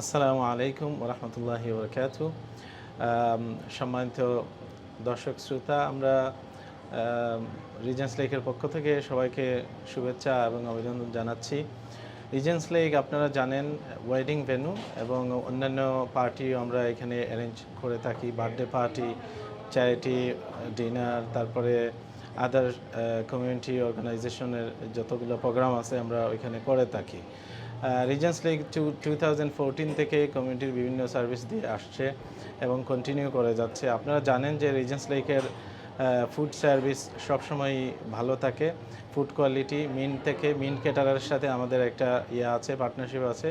আসসালামু আলাইকুম রহমতুল্লাহি বরকাত সম্মানিত দর্শক শ্রোতা, আমরা রিজেন্স লেকের পক্ষ থেকে সবাইকে শুভেচ্ছা এবং অভিনন্দন জানাচ্ছি। রিজেন্স লেক আপনারা জানেন ওয়েডিং ভেন্যু এবং অন্যান্য পার্টিও আমরা এখানে অ্যারেঞ্জ করে থাকি। বার্থডে পার্টি চ্যারিটি ডিনার তারপরে আদার কমিউনিটি অর্গানাইজেশনের যতগুলো প্রোগ্রাম আছে আমরা ওইখানে করে থাকি। রিজেন্স লিগ টু টু থেকে কমিউনিটির বিভিন্ন সার্ভিস দিয়ে আসছে এবং কন্টিনিউ করে যাচ্ছে। আপনারা জানেন যে রিজেন্স লেকের ফুড সার্ভিস সবসময় ভালো থাকে। ফুড কোয়ালিটি মিন থেকে মিন কেটারের সাথে আমাদের একটা ইয়ে আছে পার্টনারশিপ আছে।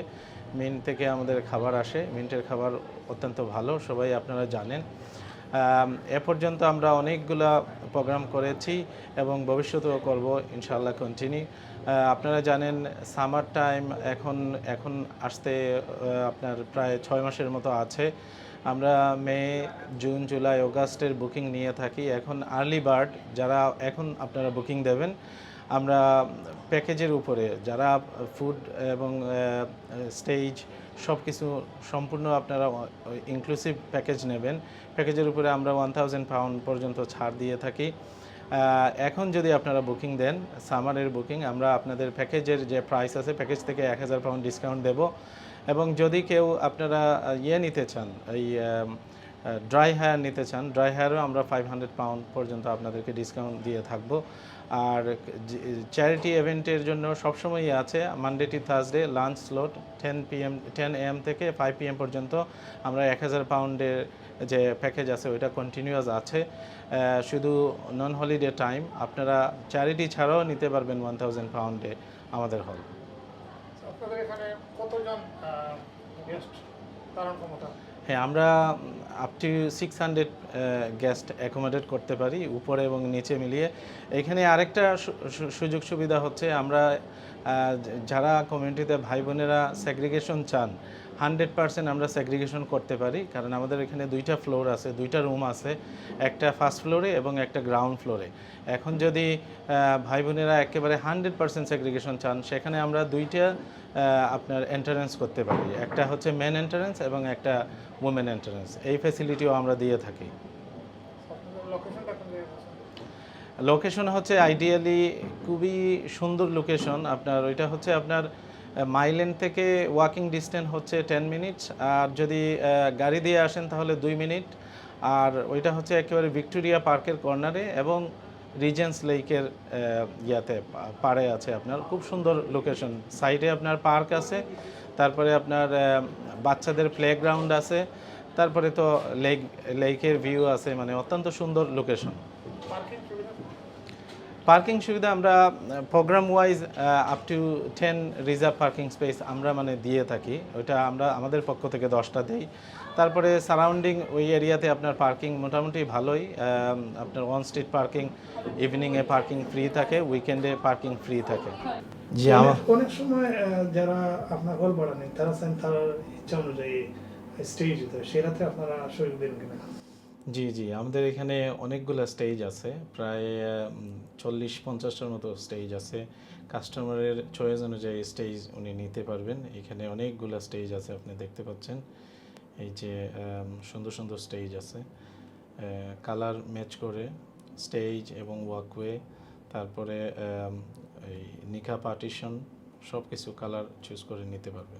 মিন থেকে আমাদের খাবার আসে মিন্টের খাবার অত্যন্ত ভালো, সবাই আপনারা জানেন। এ পর্যন্ত আমরা অনেকগুলা প্রোগ্রাম করেছি এবং ভবিষ্যতেও করব, ইনশাআল্লাহ কন্টিনিউ আপনারা জানেন সামার টাইম এখন এখন আসতে আপনার প্রায় ছয় মাসের মতো আছে। আমরা মে, জুন, জুলাই, অগাস্টের বুকিং নিয়ে থাকি। এখন আর্লি বার্ড যারা এখন আপনারা বুকিং দেবেন, আমরা প্যাকেজের উপরে, যারা ফুড এবং স্টেজ সব কিছু সম্পূর্ণ আপনারা ইনক্লুসিভ প্যাকেজ নেবেন। প্যাকেজের উপরে আমরা ওয়ান থাউজেন্ড পাউন্ড পর্যন্ত ছাড় দিয়ে থাকি। এখন যদি আপনারা বুকিং দেন সামারের বুকিং আমরা আপনাদের প্যাকেজের যে প্রাইস আছে প্যাকেজ থেকে এক হাজার পাউন্ড ডিসকাউন্ট দেব। এবং যদি কেউ আপনারা ইয়ে নিতে চান, এই ড্রাই হেয়ার নিতে চান ড্রাই হেয়ারও আমরা ফাইভ হান্ড্রেড পাউন্ড পর্যন্ত আপনাদেরকে ডিসকাউন্ট দিয়ে থাকব। আর চ্যারিটি ইভেন্টের জন্য সবসময়ই আছে Monday to Thursday lunch slot ten PM ten AM থেকে ফাইভ পিএম পর্যন্ত আমরা এক হাজার পাউন্ডের যে প্যাকেজ আছে, ওইটা কন্টিনিউয়াস আছে। শুধু নন হলিডে টাইম আপনারা চ্যারিটি ছাড়াও নিতে পারবেন ওয়ান থাউজেন্ড পাউন্ডে আমাদের হল আপনাদের এখানে কতজন ক্ষমতা? হ্যাঁ আমরা up to six hundred guest accommodate করতে পারি উপরে এবং নিচে মিলিয়ে। এখানে আরেকটা সুযোগ সুবিধা হচ্ছে আমরা যারা কমিউনিটিতে ভাই বোনেরা সেগ্রিগেশন চান হান্ড্রেড পার্সেন্ট আমরা সেগ্রিগেশন করতে পারি। কারণ আমাদের এখানে দুইটা ফ্লোর আছে, দুইটা রুম আছে, একটা ফার্স্ট ফ্লোরে এবং একটা গ্রাউন্ড ফ্লোরে এখন যদি ভাই বোনেরা একেবারে হান্ড্রেড পার্সেন্ট সেগ্রিগেশন চান, সেখানে আমরা দুইটা আপনার এন্ট্রান্স করতে পারি। একটা হচ্ছে মেন এন্ট্রান্স এবং একটা ওমেন এন্ট্রান্স এই ফ্যাসিলিটিও আমরা দিয়ে থাকি? লোকেশন হচ্ছে আইডিয়ালি খুবই সুন্দর লোকেশন আপনার ওইটা হচ্ছে আপনার মাইলেন থেকে ওয়াকিং ডিস্টেন্স হচ্ছে টেন মিনিটস আর যদি গাড়ি দিয়ে আসেন তাহলে দুই মিনিট আর ওইটা হচ্ছে একেবারে ভিক্টোরিয়া পার্কের কর্নারে এবং রিজেন্স লেকের ইয়াতে পাড়ে আছে আপনার। খুব সুন্দর লোকেশন সাইডে আপনার পার্ক আছে। তারপরে আপনার বাচ্চাদের প্লেগ্রাউন্ড আছে, তারপরে তো লেক লেকের ভিউ আছে মানে অত্যন্ত সুন্দর লোকেশন পার্কিং সুবিধা আমরা program wise up to ten reserve parking space আমরা মানে দিয়ে থাকি। ওইটা আমরা আমাদের পক্ষ থেকে দশটা দিই। তারপরে সারাউন্ডিং ওই এরিয়াতে আপনার পার্কিং মোটামুটি ভালোই। আপনার ওয়ান স্ট্রিট পার্কিং ইভিনিংয়ে পার্কিং ফ্রি থাকে উইকেন্ডে পার্কিং ফ্রি থাকে। জি আমার অনেক- সময় যারা আপনার নেন তারা চান তার ইচ্ছা অনুযায়ী স্টেজ। আপনারা সুযোগ দেন কিনা? জি জি, আমাদের এখানে অনেকগুলো স্টেজ আছে। প্রায় চল্লিশ, পঞ্চাশটার মতো স্টেজ আছে। কাস্টমারের চয়েস অনুযায়ী স্টেজ উনি নিতে পারবেন। এখানে অনেকগুলো স্টেজ আছে, আপনি দেখতে পাচ্ছেন। এই যে সুন্দর সুন্দর স্টেজ আছে। কালার ম্যাচ করে স্টেজ এবং ওয়াকওয়ে তারপরে এই নিকা পার্টিশন সব কিছু কালার চুজ করে নিতে পারবেন।